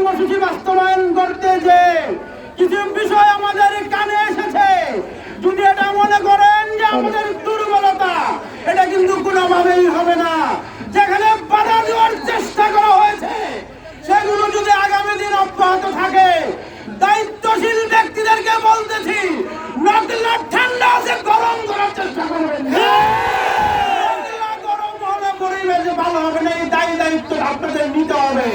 কর্মসূচি বাস্তবায়ন করতে যে কিছু বিষয় আমাদের কানে এসেছে। যদি এটা মনে করেন যে আমাদের দুর্বলতা এটা কিন্তু কোনোভাবেই হবে না। যেখানে বাধা দেওয়ার চেষ্টা করা হয়েছে সেগুলো যদি আগামী দিন অব্যাহত থাকে দায়িত্বশীল ব্যক্তিদেরকে বলতেছি ঠান্ডা আছে গরম করার চেষ্টা করবেন। গরম হলে পরিবেশ ভালো হবে না এই দায়ী দায়িত্ব আপনাদের নিতে হবে।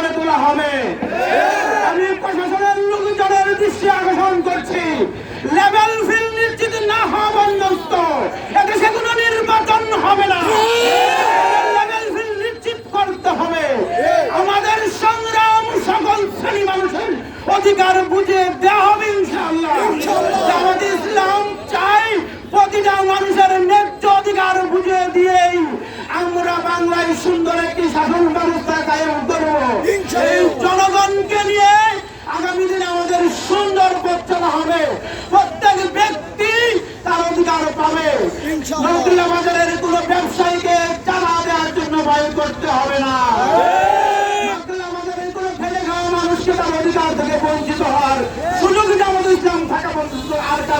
করে তোলা হবে। আমি প্রশাসনের লোকজনের দৃষ্টি আকর্ষণ করছি। লেভেল ফিল নিশ্চিত না হওয়া পর্যন্ত এদেশে কোনো নির্বাচন হবে না। আমাদের সংগ্রাম সকল শ্রেণি মানুষের অধিকার বুঝে দেওয়া হবে ইনশাআল্লাহ। জামাত ইসলাম চাই প্রতিটা মানুষের ন্যায্য অধিকার বুঝে দিয়েই আমরা বাংলায় সুন্দর একটি শাসন ব্যবস্থা কায়েম করব এই জনগণকে নিয়ে আগামী দিনে আমাদের সুন্দর পথ চলা হবে প্রত্যেক ব্যক্তি তার অধিকার পাবে নদীলা বাজারের কোন ব্যবসায়ীকে চাঁদা দেওয়ার জন্য ভয় করতে হবে না নদীলা বাজারের কোন ফেলে খাওয়া মানুষকে তার অধিকার থেকে বঞ্চিত হওয়ার সুযোগ জামাত ইসলাম থাকা পর্যন্ত আর কারও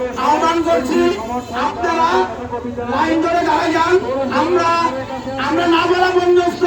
আপনারা লাইন ধরে দাঁড়ায় যান। আমরা আমরা না বলা বন্ধস্ত